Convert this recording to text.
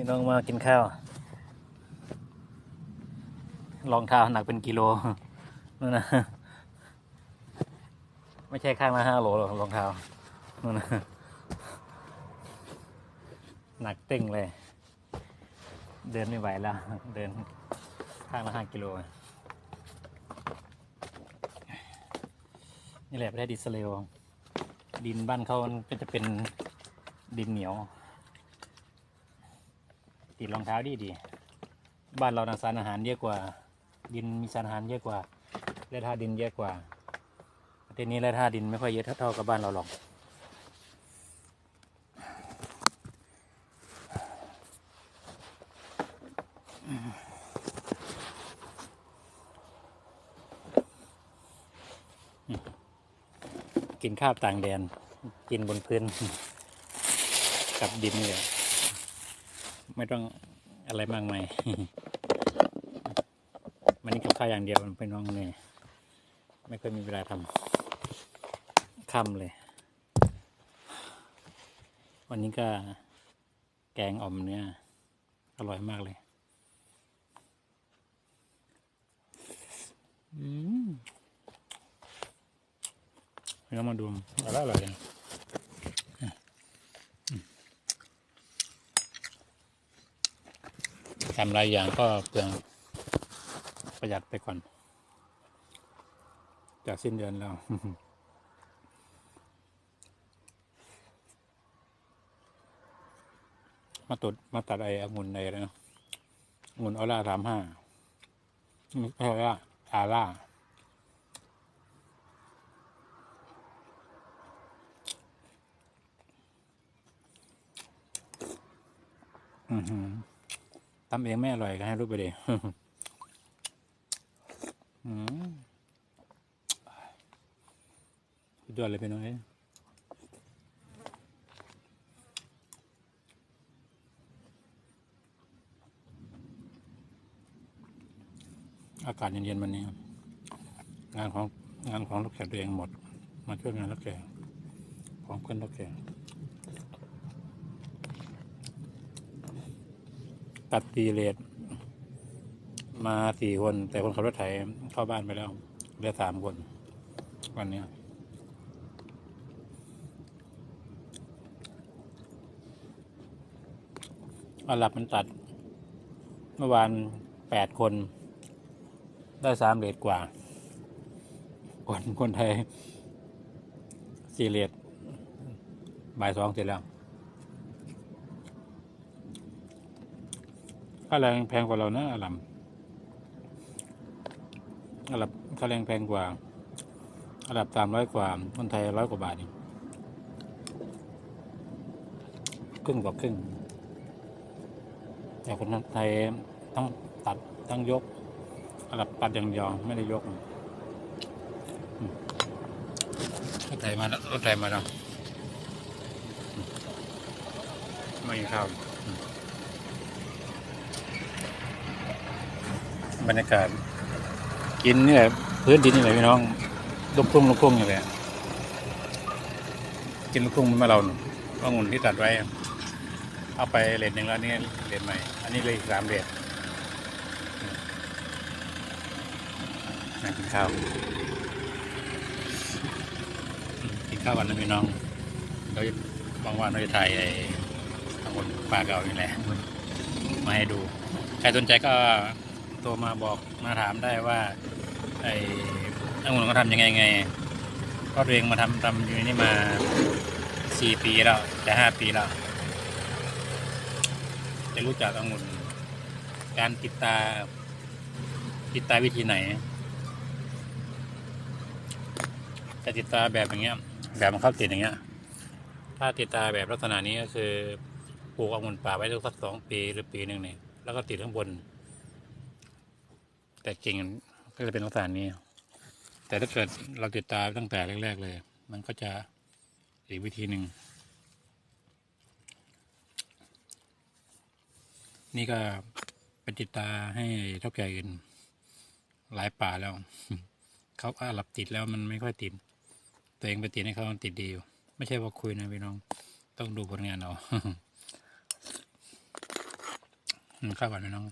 พี่น้องมากินข้าว รองเท้าหนักเป็นกิโลนู่นนะ ไม่ใช่ข้างละห้าโลหรอกรองเท้านู่นนะ หนักเต้งเลย เดินไม่ไหวแล้ว เดินข้างละห้ากิโล นี่แหละประเทศอิสราเอลดินบ้านเขามันก็จะเป็นดินเหนียว ติดรองเท้าดีดีบ้านเรานะสารอาหารเยอะกว่า ดินมีสารอาหารเยอะกว่าแร่ธาตุดินเยอะกว่าประเทศนี้แร่ธาตุดินไม่ค่อยเยอะเท่ากับบ้านเราหรอกกินข้าวต่างแดน กินบนพื้น กับดินนี่แหละ ไม่ต้องอะไรมากมายมันนี่กับข้าวอย่างเดียวมันเป็นน้องเนี่ยไม่เคยมีเวลาทำค่ำเลย วันนี้ก็แกงอ่อมเนื้ออร่อยมากเลยอืมเดี๋ยวมาดูอร่อยอร่อยเลย ทำหลายอย่างก็เปลืองประหยัดไปก่อน จากสิ้นเดือนแล้วมาตัดมาตัดไอ้องุ่นในอะไรนะองุ่นออร่าสามห้าไม่ใช่ว่าอาร่าอือหือ ทำเองไม่อร่อยก็ให้รู้ไปดิอืมสุดยอดเลยพี่น้องเอ้ยอากาศเย็นๆวันนี้ งานของงานของลูกแขกตัวเองหมด มาช่วยงานลูกแขกของเพื่อนลูกแขก ตัดตีเลทมาสี่คน แต่คนขับรถไถเข้าบ้านไปแล้วเหลือสามคน วันนี้อาหลับมันตัด เมื่อวานแปดคน ได้สามเลทกว่า คนคนไทยสี่เลทบ่ายสองเสร็จแล้ว ค่าแรงแพงกว่าเรานะอาลัมอาลับค่าแรงแพงกว่าอาลับสามร้อยกว่าคนไทยร้อยกว่าบาทเองครึ่งต่อครึ่งแต่คนไทยต้องตัดต้องยกอาลับตัดอย่างเดียวไม่ได้ยกรถไถมาแล้วรถไถมาแล้วไม่มีข้าว บรรยากาศ กินนี่แหละพื้นดินนี่แหละพี่น้องลูกทุ่งลูกทุ่งอย่างไรกินลูกทุ่งมันมาเราหนุองุ่นที่ตัดไว้ เอาไปเลนหนึ่งแล้วนี่เลนใหม่ อันนี้เลยสามเลนนั่งกินข้าว กินข้าวกันนะพี่น้องเราจะบางวันเราจะถ่ายไอ้องุ่นปลาเก่าอยู่แหละมาให้ดู ใครสนใจก็ โทรมาบอกมาถามได้ว่าไอ้องุ่นเขาทำยังไงไงเพราะตัวเองมาทำทำอยู่นี่มาสี่ปีแล้วจะห้าปีแล้วจะรู้จักองุ่นการติดตาติดตาวิธีไหนจะติดตาแบบอย่างเงี้ย แบบมันเข้าติดอย่างเงี้ย ถ้าติดตาแบบลักษณะนี้ก็คือปลูกองุ่นป่าไว้สักสองปีหรือปีหนึ่งเนี่ยแล้วก็ติดข้างบน แต่จริงก็จะเป็นลักษณะนี้ แต่ถ้าเกิดเราติดตาตั้งแต่แรก ๆ เลย มันก็จะอีกวิธีหนึ่งนี่ก็เป็นติดตาให้เท่าแก่อื่นหลายป่าแล้ว เขาอาหลับติดแล้วมันไม่ค่อยติด ตัวเองไปติดให้เขามันติดดีอยู่ ไม่ใช่ว่าคุยนะพี่น้อง ต้องดูผลงานเอาข้าวหวานพี่น้อง